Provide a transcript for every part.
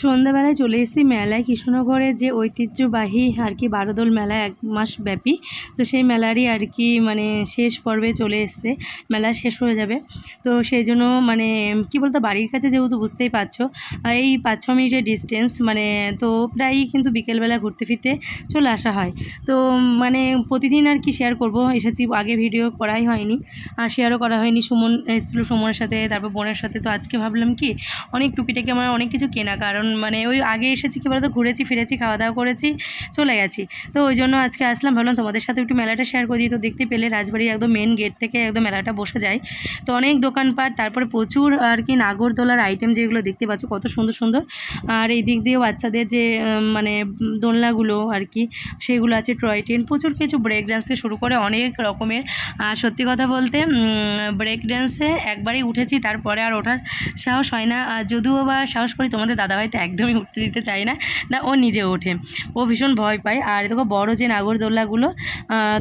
সন্ধ্যাবেলায় চলে এসেছি মেলায়। কৃষ্ণনগরের যে ঐতিহ্যবাহী আর কি বারোদোল মেলা এক মাস ব্যাপী, তো সেই মেলারই আর কি মানে শেষ পর্বে চলে এসছে। মেলা শেষ হয়ে যাবে। তো সেই জন্য মানে কি বলতো, বাড়ির কাছে যেহেতু বুঝতেই পারছ এই পাঁচ ছ মিনিটের ডিস্টেন্স মানে তো প্রায়ই কিন্তু বিকেলবেলা ঘুরতে ফিরতে চলে আসা হয়। তো মানে প্রতিদিন আর কি শেয়ার করব, এসেছি, আগে ভিডিও করাই হয়নি, আর শেয়ারও করা হয়নি। সুমন এসেছিল সুমনের সাথে, তারপর বোনের সাথে। তো আজকে ভাবলাম কি, অনেক টুকিটাকি আমার অনেক কিছু কেনা, কারণ মানে ওই আগে এসেছি কি বলতো, ঘুরেছি, ফিরেছি খাওয়া দাওয়া করেছি, চলে গেছি। তো ওই জন্য আজকে আসলাম, ভাবলাম তোমাদের সাথে একটু মেলাটা শেয়ার করি তো দেখতে পেলে রাজবাড়ির একদম মেন গেট থেকে একদম মেলাটা বসে যায়। তো অনেক দোকানপাট, তারপরে প্রচুর আর কি নাগরদোলার আইটেম যেগুলো দেখতে পাচ্ছ, কত সুন্দর সুন্দর। আর এই দিক দিয়েও বাচ্চাদের যে মানে দোলনাগুলো আর কি, সেগুলো আছে টয় ট্রেন প্রচুর কিছু ব্রেক ডান্স থেকে শুরু করে অনেক রকমের। আর সত্যি কথা বলতে ব্রেক ডান্সে একবারই উঠেছি, তারপরে আর ওঠার সাহস হয় না। যদিও বা সাহস করি তোমাদের দাদাভাই তো একদমই উঠতে দিতে চায় না। না, ও নিজে ওঠে। ও ভীষণ ভয় পায়। আর দেখো বড় যে নাগরদোল্লাগুলো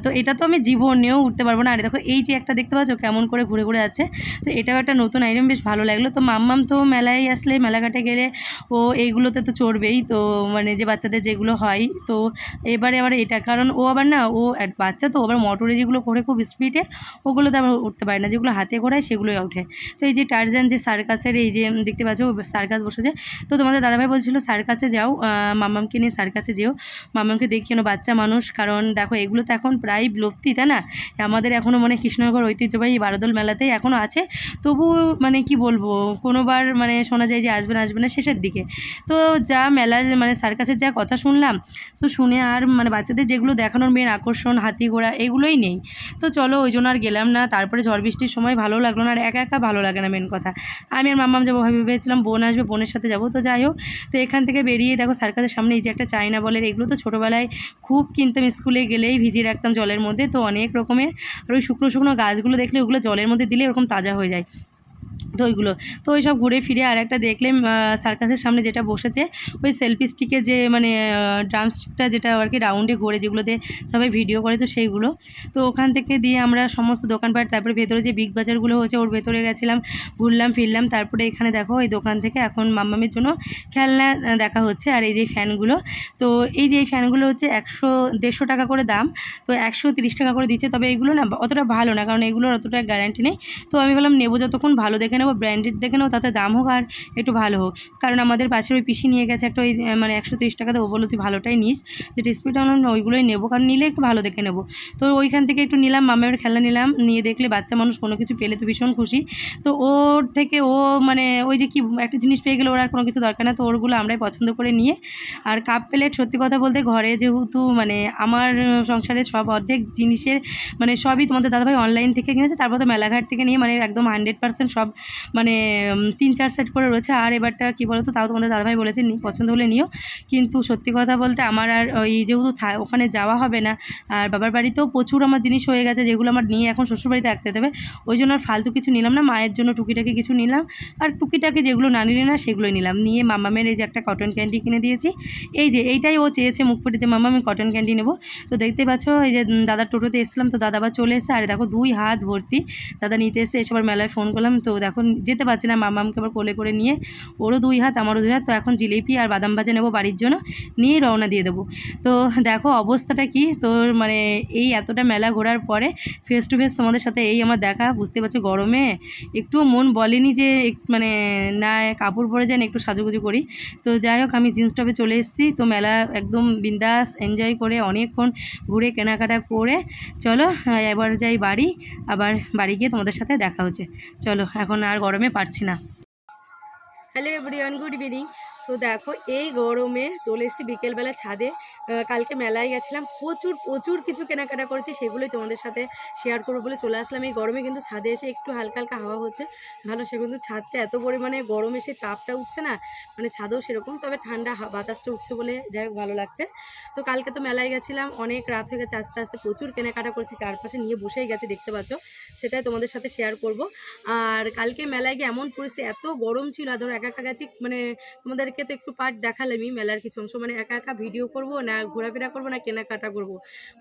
তো এটা তো আমি জীবনেও উঠতে পারব না। আর দেখো এই যে একটা দেখতে পাচ্ছ, কেমন করে ঘুরে ঘুরে যাচ্ছে। তো এটাও একটা নতুন আইটেম বেশ ভালো লাগল। তো মাম্মাম তো মেলায় আসলে মেলাঘাটে গেলে ও এইগুলোতে তো চড়বেই। তো মানে যে বাচ্চাদের যেগুলো হয়, তো এবারে আবার এটা। কারণ ও আবার না, ও বাচ্চা তো আবার মোটরে যেগুলো করে খুব স্পিডে ওগুলোতে আবার উঠতে পারে না। যেগুলো হাতে ঘোরায়, সেগুলোই ওঠে। তো এই যে টার্জান যে সার্কাসের এই যে, দেখতে পাচ্ছ সার্কাস বসেছে। তো তোমাদের দাদাভাই বলছিল সার্কাসে যাও মামামকে নিয়ে সার্কাসে যেও। মামামকে দেখিও না বাচ্চা মানুষ। কারণ দেখো, এগুলো তো এখন প্রায় বিলুপ্তি, তাই না? আমাদের এখনও মানে কৃষ্ণনগর ঐতিহ্যবাহী বারোদল মেলাতেই এখনও আছে। তবু মানে কি বলব, কোনোবার মানে শোনা যায় যে আসবে না আসবে না শেষের দিকে। তো যা মেলার মানে সার্কাসের যা কথা শুনলাম, তো শুনে আর মানে বাচ্চাদের যেগুলো দেখানোর মেন আকর্ষণ, হাতি ঘোড়া, এগুলোই নেই। তো চলো, ওই জন্য আর গেলাম না। তারপরে ঝড় বৃষ্টির সময় ভালো লাগল না, আর একা একা ভালো লাগে না, মেন কথা। আমি আর মাম্মাম যাব ভাবি ভেবেছিলাম বোন আসবে, বোনের সাথে যাব। তো যাই হোক। তো এখান থেকে বেরিয়ে দেখো সার্কাসের সামনে এই যে একটা চায়না বলের, এগুলো তো ছোটোবেলায় খুব কিনতাম স্কুলে গেলেই ভিজিয়ে রাখতাম জলের মধ্যে। তো অনেক রকমের আর ওই শুকনো শুকনো গাছগুলো দেখলে ওগুলো জলের মধ্যে দিলে ওরকম তাজা হয়ে যায়। তো ওইগুলো। তো ওই সব ঘুরে ফিরে আর একটা দেখলাম সার্কাসের সামনে যেটা বসেছে, ওই সেলফি স্টিকে যে মানে ড্রাম স্টিকটা যেটা আর কি রাউন্ডে ঘোরে, যেগুলোতে সবাই ভিডিও করে, তো সেইগুলো। তো ওখান থেকে দিয়ে আমরা সমস্ত দোকানপাট, তারপরে ভেতরে যে বিগ বাজারগুলো হয়েছে, ওর ভেতরে গেছিলাম, ঘুরলাম, ফিরলাম, তারপরে এখানে দেখো এই দোকান থেকে এখন মাম্মামের জন্য খেলনা দেখা হচ্ছে, আর এই যে ফ্যানগুলো তো এই যে এই ফ্যানগুলো হচ্ছে একশো দেড়শো টাকা করে দাম, তো একশো টাকা করে দিচ্ছে, তবে এগুলো না অতটা ভালো না, কারণ এগুলোর অতটা গ্যারান্টি নেই। তো আমি বললাম, নেব যতক্ষণ, ভালো দেখে নেব ব্র্যান্ডেড দেখে নেব, তাতে দাম হোক আর একটু ভালো হোক। কারণ আমাদের পাশের ওই পিসি নিয়ে গেছে একটা ওই মানে একশো তিরিশ টাকাতে বলো তুই ভালোটাই নিস যেটা স্পিড আমরা ওইগুলোই নেব, কারণ নিলে একটু ভালো দেখে নেব। তো ওইখান থেকে একটু নিলাম, মামের খেলা নিলাম, নিয়ে দেখলে বাচ্চা মানুষ কোনো কিছু পেলে তো ভীষণ খুশি। তো ওর থেকে ও মানে ওই যে কি, একটা জিনিস পেয়ে গেলে ওর আর কোনো কিছু দরকার না, তো ওরগুলো আমরাই পছন্দ করে নিয়ে, আর কাপ প্লেট সত্যি কথা বলতে ঘরে যেহেতু মানে আমার সংসারে সব অর্ধেক জিনিসের মানে সবই তোমাদের দাদাভাই অনলাইন থেকে কিনেছে, তারপর তো মেলাঘাট থেকে নিয়ে মানে একদম হান্ড্রেড পার্সেন্ট সব মানে তিন চার সেট করে রয়েছে। আর এবারটা কী বলো তো তাও তোমাদের দাদাভাই বলেছে নি, পছন্দ হলে নিও। কিন্তু সত্যি কথা বলতে আমার আর ওই যেহেতু ওখানে যাওয়া হবে না, আর বাবার বাড়িতেও প্রচুর আমার জিনিস হয়ে গেছে, যেগুলো আমার নিয়ে এখন শ্বশুরবাড়িতে রাখতে দেবে। ওই জন্য আর ফালতু কিছু নিলাম না, মায়ের জন্য টুকিটাকি কিছু নিলাম। আর টুকিটাকি যেগুলো না নিলে না, সেগুলোই নিলাম। নিয়ে মামামের এই যে একটা কটন ক্যান্ডি কিনে দিয়েছি। এই যে, এইটাই ও চেয়েছে মুখ ফুটে যে, মামা, আমি কটন ক্যান্ডি নেব। তো দেখতে পাচ্ছ, এই যে দাদার টোটোতে এসলাম, তো দাদা আবার চলে এসে, আর দেখো দুই হাত ভর্তি। দাদা নিতে এসে এসে আবার মেলায় ফোন করলাম, তো দেখো যেতে পারছি না মামামকে আবার কোলে করে নিয়ে। ওরও দুই হাত, আমারও দুই হাত, তো এখন জিলিপি আর বাদাম ভাজা নেব বাড়ির জন্য। নিয়ে রওনা দিয়ে দেবো। তো দেখো অবস্থাটা কি? তোর মানে এই এতটা মেলা ঘোরার পরে ফেস টু ফেস তোমাদের সাথে এই আমার দেখা, বুঝতে পারছ? গরমে একটুও মন বলেনি যে মানে না, কাপড় পরে যান একটু সাজুগুজু করি। তো যাই হোক, আমি জিন্স টপে চলে এসেছি। তো মেলা একদম বিন্দাস এনজয় করে অনেকক্ষণ ঘুরে কেনাকাটা করে। চলো এবার যাই বাড়ি, আবার বাড়ি গিয়ে তোমাদের সাথে দেখা হচ্ছে। চলো, এখন আর গরমে পারছি না। হ্যালো এভরিওয়ান গুড ইভিনিং তো দেখো, এই গরমে চলে এসেছি বিকেলবেলা ছাদে। কালকে মেলায় গেছিলাম, প্রচুর প্রচুর কিছু কেনাকাটা করেছি, সেগুলোই তোমাদের সাথে শেয়ার করব বলে চলে আসলাম। এই গরমে কিন্তু ছাদে এসে একটু হালকা হালকা হাওয়া হচ্ছে। ভালো, সে কিন্তু ছাদটা এত পরিমাণে গরমে সে তাপটা উঠছে না মানে ছাদেও সেরকম, তবে ঠান্ডা বাতাসটা উঠছে বলে যাই হোক, ভালো লাগছে। তো কালকে তো মেলায় গেছিলাম, অনেক রাত হয়ে গেছে, আস্তে আস্তে প্রচুর কেনাকাটা করেছি, চারপাশে নিয়ে বসেই গেছে, দেখতে পাচ্ছ। সেটাই তোমাদের সাথে শেয়ার করব। আর কালকে মেলায় গিয়ে এমন পরিস্থিতি, এত গরম ছিল, আর ধরো একা একা গেছি মানে তোমাদেরকে তো একটু পার্ট দেখালামই মেলার কিছু অংশ মানে একা একা ভিডিও করব না ঘোরাফেরা করব না কেনাকাটা করব।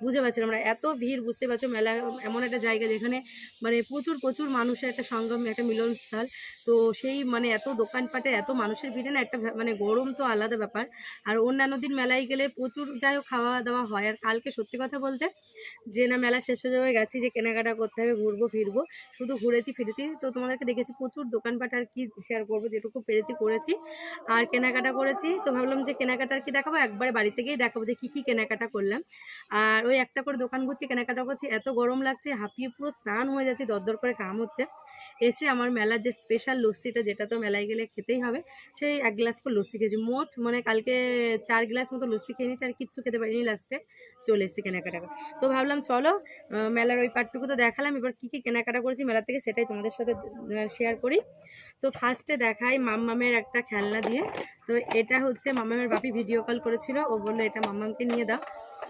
বুঝতে পারছিলাম না এত ভিড়, বুঝতে পারছ, মেলা এমন একটা জায়গা যেখানে মানে প্রচুর প্রচুর মানুষের একটা সঙ্গম, একটা মিলনস্থল। তো সেই মানে এত দোকানপাটে এত মানুষের ভিড়ে না একটা মানে গরম তো আলাদা ব্যাপার। আর অন্যান্য দিন মেলায় গেলে প্রচুর যাই হোক খাওয়া দাওয়া হয়। আর কালকে সত্যি কথা বলতে, যে না মেলা শেষ হয়ে যাবে, গেছি যে কেনাকাটা করতে হবে, ঘুরবো ফিরবো। শুধু ঘুরেছি, ফিরেছি। তো তোমাদেরকে দেখেছি প্রচুর দোকানপাট আর কি শেয়ার করব, যেটুকু পেরেছি করেছি। আর কেনাকাটা করেছি। তো ভাবলাম যে কেনাকাটার কি দেখাবো। একবারে বাড়ি থেকেই দেখাবো যে কী কী কেনাকাটা করলাম। আর ওই একটা করে দোকান ঘুরছি, কেনাকাটা করছি। এত গরম লাগছে, হাঁপিয়ে পুরো স্নান হয়ে যাচ্ছে, দরদর করে কাম হচ্ছে। এসে আমার মেলার যে স্পেশাল লস্যিটা, যেটা তো মেলায় গেলে খেতেই হবে, সেই এক গ্লাস করে লস্যি খেয়েছি। মোট মানে কালকে চার গ্লাস মতো লস্যি খেয়ে নিয়েছি, আর কিচ্ছু খেতে পারিনি লাস্টে চলে এসেছি কেনাকাটা করে। তো ভাবলাম চলো মেলার ওই পার্টটুকু তো দেখালাম, এবার কী কী কেনাকাটা করেছি মেলা থেকে সেটাই তোমাদের সাথে শেয়ার করি। তো ফার্স্টে দেখাই মাম্মামের একটা খেলনা দিয়ে। তো এটা হচ্ছে মাম্মামের বাপি ভিডিও কল করেছিল, ও বলল এটা মাম্মামকে নিয়ে দাও।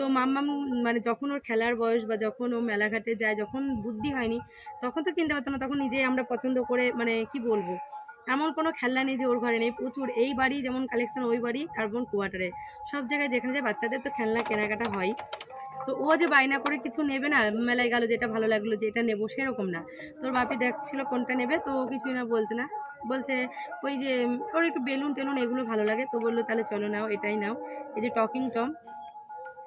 তো মাম্মাম মানে যখন ওর খেলার বয়স বা যখন ও মেলাঘাটে যায়, যখন বুদ্ধি হয়নি, তখন তো কিনতে পারতো না, তখন নিজেই আমরা পছন্দ করে মানে কি বলব? এমন কোনো খেলনা নেই যে ওর ঘরে নেই। প্রচুর, এই বাড়ি যেমন কালেকশন ওই বাড়ি তারপর কোয়ার্টারে সব জায়গায় যেখানে যে বাচ্চাদের তো খেলনা কেনাকাটা হয়। তো ও যে বায়না করে কিছু নেবে না, মেলায় গেল যেটা ভালো লাগল, যেটা নেব সেরকম না। তোর বাপি দেখছিল কোনটা নেবে, তো ও কিছুই না বলছে না। বলছে, ওই যে, ওর একটু বেলুন টেলুন এগুলো ভালো লাগে। তো বলল, তাহলে চলো নাও, এটাই নাও। এই যে টকিং টম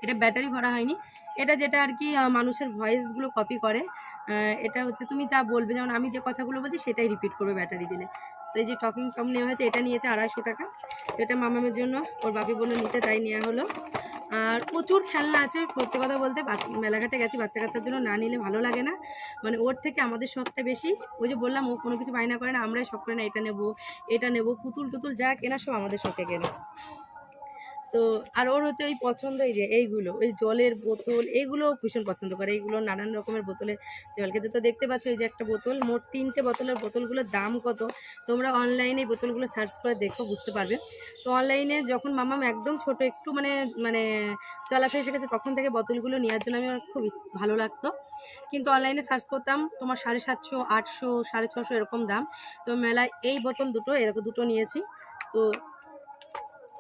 এটা ব্যাটারি ভরা হয়নি। এটা যেটা আর কি মানুষের ভয়েসগুলো কপি করে এটা হচ্ছে তুমি যা বলবে, যেমন আমি যে কথাগুলো বলছি সেটাই রিপিট করবে ব্যাটারি দিলে। তো এই যে টকিং টম নেওয়া হয়েছে, এটা নিয়েছে আড়াইশো টাকা। এটা মামামের জন্য, ওর বাপি বলল নিতে, তাই নেওয়া হলো। আর প্রচুর খেলনা আছে, সত্যি কথা বলতে মেলাঘাটে গেছি বাচ্চা কাচ্চার জন্য, না নিলে ভালো লাগে না। মানে ওর থেকে আমাদের শখটা বেশি। ওই যে বললাম, ও কোনো কিছু বায়না করে না, আমরাই শখ করে না, এটা নেব এটা নেব পুতুল টুতুল যা কেনা সব আমাদের শখে কেনা। তো আর ওর হচ্ছে ওই পছন্দ এই যে এইগুলো, ওই জলের বোতল এগুলো ভীষণ পছন্দ করে। এইগুলো নানান রকমের বোতলে জল খেতে। তো দেখতে পাচ্ছ এই যে একটা বোতল, মোট তিনটে বোতলের বোতলগুলোর দাম কত? তোমরা অনলাইনে এই বোতলগুলো সার্চ করে দেখো, বুঝতে পারবে। তো অনলাইনে যখন মামাম একদম ছোট, একটু মানে মানে চলাফেরা এসে গেছে, তখন থেকে বোতলগুলো নেওয়ার জন্য আমি আমার খুব ভালো লাগতো। কিন্তু অনলাইনে সার্চ করতাম, তোমার সাড়ে সাতশো, আটশো, সাড়ে ছশো এরকম দাম। তো মেলায় এই বোতল দুটো, এরকম দুটো নিয়েছি। তো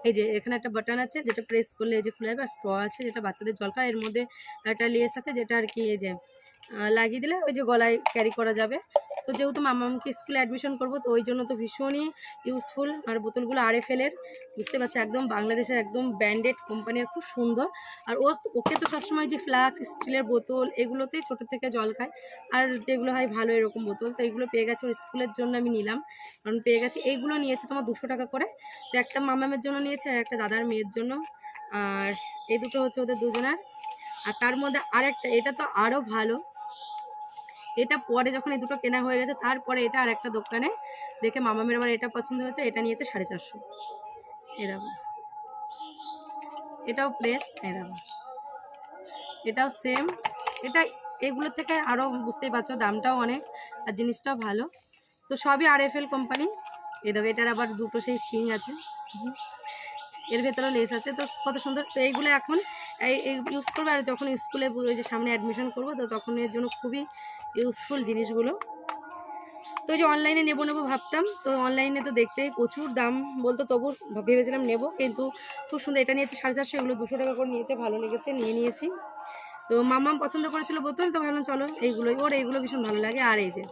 এই যে এখানে একটা বাটন আছে যেটা প্রেস করলে এই যে খুলে যাবে আর স্ট্র আছে যেটা বাচ্চাদের জল খায়, এর মধ্যে একটা লেস আছে যেটা আর কি এই যে লাগিয়ে দিলে ওই যে গলায় ক্যারি করা যাবে। তো যেহেতু মামাকে স্কুলে অ্যাডমিশন করব, তো ওই জন্য তো ভীষণই ইউজফুল আর বোতলগুলো আর এফ এলের বুঝতে পারছি? একদম বাংলাদেশের একদম ব্র্যান্ডেড কোম্পানির খুব সুন্দর। আর ও ওকে তো সবসময় যে ফ্লাক্স স্টিলের বোতল এগুলোতেই ছোটো থেকে জল খায়। আর যেগুলো হয় ভালো এরকম বোতল, তো এগুলো পেয়ে গেছে ওর স্কুলের জন্য আমি নিলাম। কারণ পেয়ে গেছি এইগুলো নিয়েছে তোমার দুশো টাকা করে। তো একটা মামামের জন্য নিয়েছে আর একটা দাদার মেয়ের জন্য। আর এই দুটো হচ্ছে ওদের দুজনের। আর তার মধ্যে আরেকটা, এটা তো আরও ভালো। এটা পরে যখন এই দুটো কেনা হয়ে গেছে, তারপরে এটা আর একটা দোকানে দেখে মামামের আমার এটা পছন্দ হয়েছে, এটা নিয়েছে সাড়ে চারশো। এরকম। এটাও প্লেস এরকম। এটাও সেম এটা এগুলোর থেকে আরও বুঝতেই পারছ, দামটাও অনেক আর জিনিসটাও ভালো। তো সবই আর এফ এল কোম্পানি এ দেখো, এটার আবার দুটো সেই শিং আছে। এর ভেতরেও লেস আছে। তো কত সুন্দর। তো এইগুলো এখন ইউজ করব আর যখন স্কুলে যে সামনে অ্যাডমিশন করব, তো তখন এর জন্য খুবই ইউজফুল জিনিসগুলো। তো যে অনলাইনে নেব নেব ভাবতাম, তো অনলাইনে তো দেখতে প্রচুর দাম বলতো তবু ভেবেছিলাম নেব, কিন্তু খুব সুন্দর এটা নিয়েছি সাড়ে চারশো, এগুলো দুশো টাকা করে নিয়েছে, ভালো লেগেছে, নিয়ে নিয়েছি। তো মাম্মাম পছন্দ করেছিল বোতল, তো ভাবলাম চলো এইগুলোই, ওর এইগুলো ভীষণ ভালো লাগে, আর এই যে,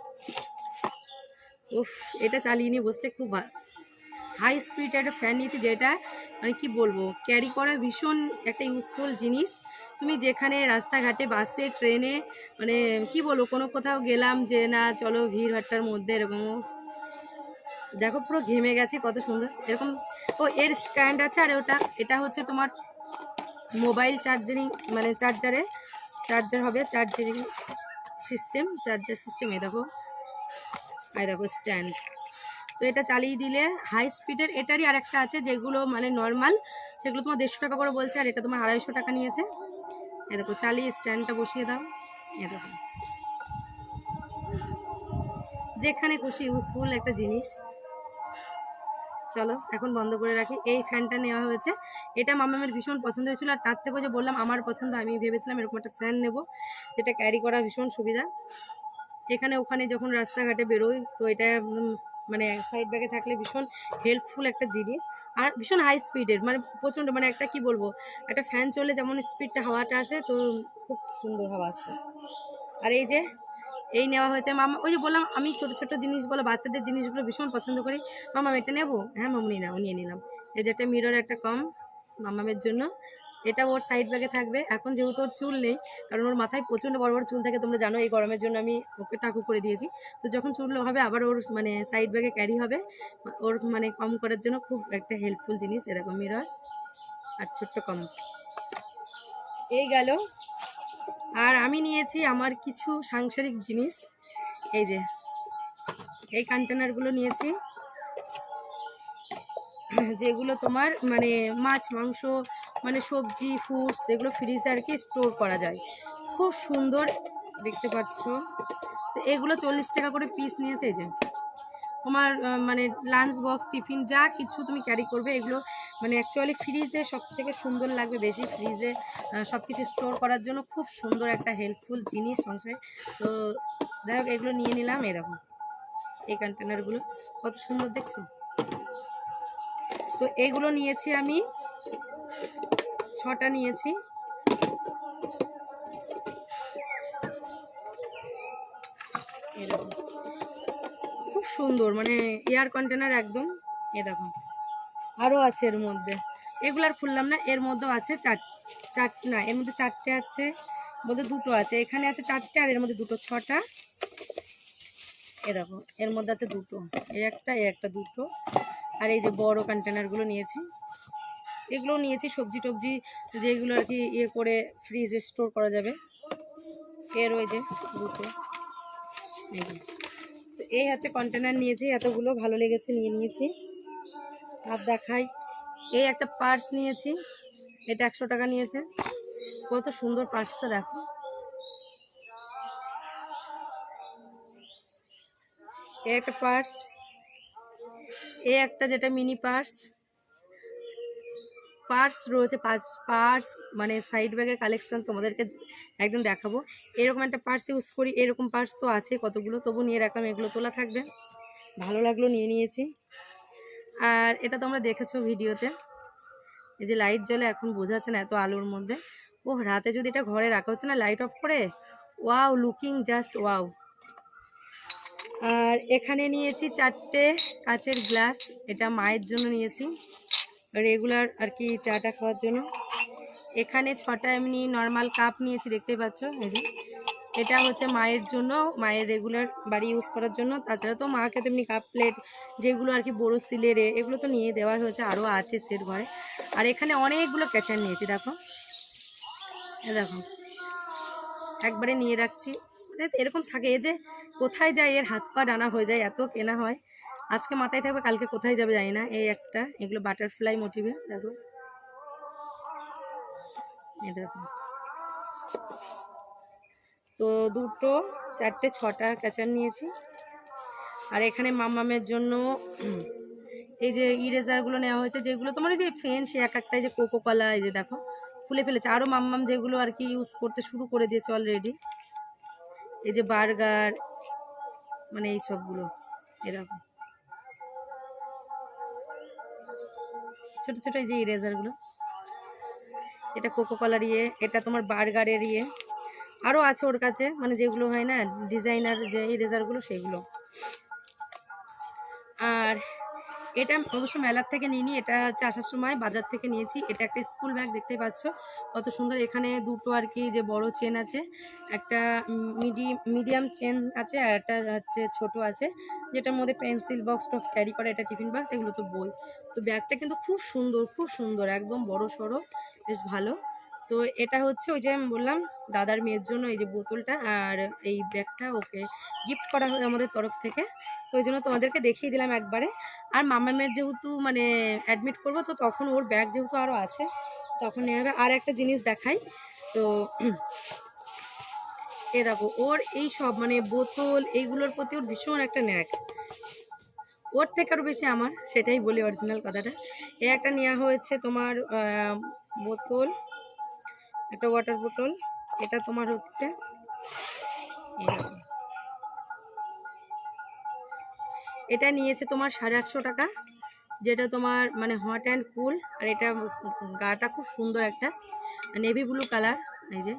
উফ, এটা চালিয়ে নিয়ে বসলে খুব হাই স্পিড একটা ফ্যান নিয়েছি যেটা মানে কি বলব ক্যারি করা ভীষণ একটা ইউজফুল জিনিস। তুমি যেখানে রাস্তাঘাটে বাসে ট্রেনে মানে কি বলব, কোনো কোথাও গেলাম যে না, চলো ভিড় ভাট্টার মধ্যে এরকম দেখো পুরো ঘেমে গেছে, কত সুন্দর। এরকম, ও, এর স্ট্যান্ড আছে আর ওটা, এটা হচ্ছে তোমার মোবাইল চার্জারিং মানে চার্জারে চার্জার হবে চার্জারিং সিস্টেম চার্জার সিস্টেম এ দেখো। এই দেখো স্ট্যান্ড তো এটা চালিয়ে দিলে হাই স্পিডের এটারই আরেকটা আছে, যেগুলো মানে নর্মাল সেগুলো তোমার দেড়শো টাকা করে বলছে, আর এটা তোমার আড়াইশো টাকা নিয়েছে। এ দেখো, চালিয়ে স্ট্যান্ডটা বসিয়ে দাও। এ দেখো। যেখানে খুশি ইউজফুল একটা জিনিস। চলো, এখন বন্ধ করে রাখি। এই ফ্যানটা নেওয়া হয়েছে। এটা মামামের ভীষণ পছন্দ হয়েছিল, আর তার থেকেও যে বললাম, আমার পছন্দ, আমি ভেবেছিলাম এরকম একটা ফ্যান নেব, যেটা ক্যারি করা ভীষণ সুবিধা। এখানে ওখানে যখন রাস্তাঘাটে বেরোই, তো এটা মানে সাইড ব্যাগে থাকলে ভীষণ হেল্পফুল একটা জিনিস। আর ভীষণ হাই স্পিডের মানে প্রচণ্ড মানে একটা কি বলব, একটা ফ্যান চলে যেমন স্পিডটা হাওয়াটা আসে, তো খুব সুন্দর হাওয়া আসছে আর এই যে, এই নেওয়া হয়েছে মামা, ওই যে বললাম, আমি ছোট ছোট জিনিসগুলো বাচ্চাদের জিনিসগুলো ভীষণ পছন্দ করি। মামা এটা নেব? হ্যাঁ মামনি নাও, নিয়ে নিলাম। এই যে একটা মিরর একটা কম মামামের জন্য। এটা ওর সাইড ব্যাগে থাকবে। এখন যেহেতু ওর চুল নেই, কারণ ওর মাথায় প্রচণ্ড বড় বড় চুল থাকে, তোমরা জানো এই গরমের জন্য আমি ওকে টাকু করে দিয়েছি। তো যখন চুল হবে, আবার ওর মানে সাইড ব্যাগে ক্যারি হবে। ওর মানে কম করার জন্য খুব একটা হেল্পফুল জিনিস এরকম মিরর আর ছোট্ট কম। এই গেল। আর আমি নিয়েছি আমার কিছু সাংসারিক জিনিস। এই যে, এই কন্টেনারগুলো নিয়েছি। যেগুলো তোমার মানে মাছ, মাংস মানে সবজি ফ্রুটস এগুলো ফ্রিজে আর কি স্টোর করা যায়। খুব সুন্দর দেখতে পাচ্ছ। তো এগুলো চল্লিশ টাকা করে পিস নিয়েছে এই যে। তোমার মানে লাঞ্চ বক্স টিফিন যা কিছু তুমি ক্যারি করবে, এগুলো মানে অ্যাকচুয়ালি ফ্রিজে সব থেকে সুন্দর লাগবে বেশি ফ্রিজে সব কিছু স্টোর করার জন্য খুব সুন্দর একটা হেল্পফুল জিনিস সংসারে। তো যাই হোক, এগুলো নিয়ে নিলাম, এই দেখো, এই কন্টেনারগুলো কত সুন্দর দেখছ? তো এগুলো নিয়েছি আমি ছটা নিয়েছি। খুব সুন্দর মানে এয়ার কন্টেনার একদম। এ দেখো আরও আছে এর মধ্যে। এগুলো আর খুললাম না, এর মধ্যেও আছে চার চার, না, এর মধ্যে চারটে আছে, মধ্যে দুটো আছে। এখানে আছে চারটে আর এর মধ্যে দুটো, ছটা। এ দেখো, এর মধ্যে আছে দুটো, এই একটা এই একটা দুটো। আর এই যে বড় কন্টেনারগুলো নিয়েছি। এগুলো নিয়েছি, সবজি টবজি যেগুলো আর কি ইয়ে করে ফ্রিজে স্টোর করা যাবে। এ রয়েছে দুটো। তো এই হচ্ছে কন্টেনার নিয়েছি, এতগুলো ভালো লেগেছে, নিয়ে নিয়েছি। আর দেখাই, এই একটা পার্স নিয়েছি, এটা একশো টাকা নিয়েছে। কত সুন্দর পার্সটা দেখো। এই একটা পার্স এই একটা যেটা মিনি পার্স পার্স রয়েছে, পাঁচ পার্স মানে সাইড ব্যাগের কালেকশন তোমাদেরকে একদম দেখাবো। এরকম একটা পার্স ইউজ করি, এরকম পার্স তো আছে, কতগুলো তবু নিয়ে রাখলাম, এগুলো তোলা থাকবে। ভালো লাগল, নিয়ে নিয়েছি। আর এটা তোমরা দেখেছ ভিডিওতে। এই যে লাইট জ্বলে, এখন বোঝাচ্ছে না এত আলোর মধ্যে। ও রাতে যদি এটা ঘরে রাখা হচ্ছে না লাইট অফ করে? ওয়াও লুকিং জাস্ট ওয়াও আর এখানে নিয়েছি চারটে কাচের গ্লাস এটা মায়ের জন্য নিয়েছি। রেগুলার আর কি চাটা খাওয়ার জন্য। এখানে ছটা এমনি নর্মাল কাপ নিয়েছি দেখতে পাচ্ছ, এই যে। এটা হচ্ছে মায়ের জন্য, মায়ের রেগুলার বাড়ি ইউজ করার জন্য। তাছাড়া তো মাকে তেমনি কাপ প্লেট যেগুলো আর কি বড়ো সিলেরে এগুলো তো নিয়ে দেওয়া হয়েছে আরও আছে সেট ঘরে। আর এখানে অনেকগুলো ক্যাচার নিয়েছি, দেখো। দেখো। একবারে নিয়ে রাখছি। মানে এরকম থাকে যে কোথায় যায় এর হাত পা ডানা হয়ে যায়, এত কেনা হয়। আজকে মাথায় থাকবে, কালকে কোথায় যাবে জানি না। এই একটা, এগুলো বাটারফ্লাই মোটিভে দেখো। তো দুটো, চারটে, ছটা ক্যাচার নিয়েছি। আর এখানে মামামের জন্য, এই যে ইরেজারগুলো নেওয়া হয়েছে, যেগুলো তোমার যে ফেন সে এক একটা যে কোকো কলা এই যে দেখো, খুলে ফেলেছে। আরও মাম্মাম যেগুলো আর কি ইউজ করতে শুরু করে দিয়েছে অলরেডি এই যে বার্গার মানে এই সবগুলো এরকম ছোট ছোট এই যে ইরেজারগুলো এটা কোকো কলার ইয়ে এটা তোমার বার্গারের ইয়ে। আরও আছে ওর কাছে মানে যেগুলো হয় না ডিজাইনার যে ইরেজারগুলো সেগুলো। আর এটা অবশ্য মেলার থেকে নিইনি, এটা হচ্ছে আসার সময় বাজার থেকে নিয়েছি। এটা একটা স্কুল ব্যাগ দেখতে পাচ্ছ। কত সুন্দর, এখানে দুটো আর কি যে বড় চেন আছে, একটা মিডি, মিডিয়াম চেন আছে আর একটা হচ্ছে ছোট আছে, যেটার মধ্যে পেন্সিল বক্স টক্স ক্যারি করে, এটা টিফিন বক্স, এগুলো তো বই। তো ব্যাগটা কিন্তু খুব সুন্দর খুব সুন্দর, একদম বড় সড়ো, বেশ ভালো। তো এটা হচ্ছে ওই যে আমি বললাম, দাদার মেয়ের জন্য এই যে বোতলটা আর এই ব্যাগটা ওকে গিফট করা হয় আমাদের তরফ থেকে। ওই জন্য তোমাদেরকে দেখিয়ে দিলাম একবারে। আর মামা মেয়ের যেহেতু মানে অ্যাডমিট করব, তো তখন ওর ব্যাগ যেহেতু আরও আছে, তখন নেওয়া হবে আর একটা জিনিস দেখাই। তো এ দেখো, ওর এই সব মানে বোতল এইগুলোর প্রতি ওর ভীষণ একটা ন্যাক। ওর থেকে আরও বেশি আমার, সেটাই বলি অরিজিনাল কথাটা। এ একটা নেওয়া হয়েছে তোমার বোতল এটা ওয়াটার বোটল এটা তোমার হচ্ছে এটা নিয়েছে তোমার সাড়ে আটশো টাকা, যেটা তোমার মানে হট অ্যান্ড কুল আর এটা গাটা খুব সুন্দর একটা নেভি ব্লু কালার এই যে।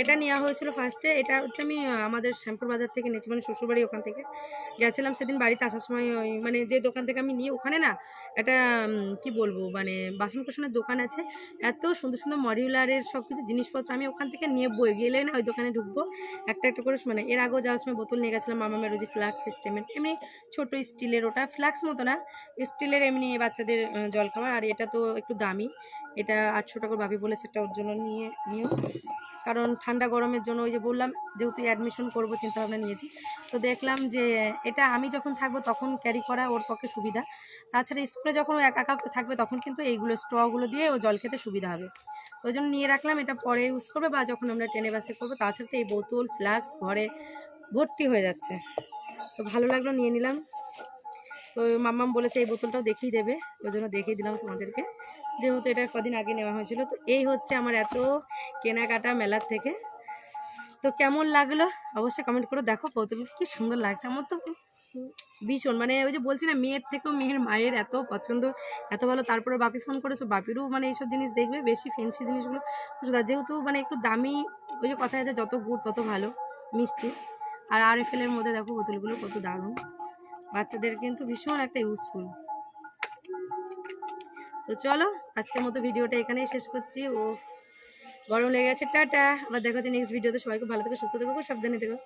এটা নেওয়া হয়েছিল ফার্স্টে এটা হচ্ছে আমি আমাদের শ্যামপুর বাজার থেকে নিয়েছি মানে শ্বশুরবাড়ি ওখান থেকে। গেছিলাম সেদিন বাড়িতে আসার সময় ওই মানে যে দোকান থেকে আমি নিয়ে, ওখানে না একটা কি বলব মানে বাসন কোসনের দোকান আছে। এত সুন্দর সুন্দর মডিউলারের সব কিছু জিনিসপত্র আমি ওখান থেকে নিয়ে বই, গেলে না ওই দোকানে ঢুকবো। একটা একটা করে মানে এর আগেও যাওয়ার সময় বোতল নিয়ে গেছিলাম মামা মেরো যে ফ্লাক্স সিস্টেমের এমনি ছোট স্টিলের ওটা ফ্লাক্স মতো না স্টিলের এমনি বাচ্চাদের জল খাবার আর এটা তো একটু দামি। এটা আটশো টাকা ভাবি বলেছে, এটা ওর জন্য নিয়ে নিও। কারণ ঠান্ডা গরমের জন্য ওই যে বললাম, যেহেতু অ্যাডমিশন করব চিন্তা ভাবনা নিয়েছি। তো দেখলাম যে এটা আমি যখন থাকব তখন ক্যারি করা ওর পক্ষে সুবিধা। তাছাড়া স্কুলে যখন ও একা একা থাকবে তখন কিন্তু এইগুলো স্ট্রগুলো দিয়ে ও জল খেতে সুবিধা হবে। ওই জন্য নিয়ে রাখলাম, এটা পরে ইউজ করবে বা যখন আমরা ট্রেনে বাসে করব তাছাড়া তো এই বোতল ফ্লাক্স ঘরে ভর্তি হয়ে যাচ্ছে। তো ভালো লাগল, নিয়ে নিলাম। তো মাম্মাম বলেছে এই বোতলটাও দেখিয়ে দেবে, ওই জন্য দেখিয়ে দিলাম তোমাদেরকে। যেহেতু এটা কদিন আগে নেওয়া হয়েছিল, তো এই হচ্ছে আমার এত কেনাকাটা মেলার থেকে। তো কেমন লাগল? অবশ্যই কমেন্ট করে দেখো কৌতুক কি সুন্দর লাগছে। আমার তো ভীষণ মানে ওই যে বলছি না, মেয়ের থেকেও মেয়ের, মায়ের এত পছন্দ, এত ভালো। তারপরে বাপি ফোন করেছ, বাপিরও মানে এইসব জিনিস দেখবে, বেশি ফেন্সি জিনিসগুলো। যেহেতু মানে একটু দামি, ওই যে কথা আছে, যত গুড় তত ভালো, মিষ্টি। আর আর এফ এলের মধ্যে দেখো বোতলগুলো কত দারুণ। বাচ্চাদের কিন্তু ভীষণ একটা ইউজফুল তো চলো আজকের মতো ভিডিওটা এখানেই শেষ করছি। ও গরম লেগে গেছে, টাটা। আবার দেখা হচ্ছে নেক্সট ভিডিওতে সবাইকে ভালো থেকে, সুস্থ থেকো সাবধানে থেকো।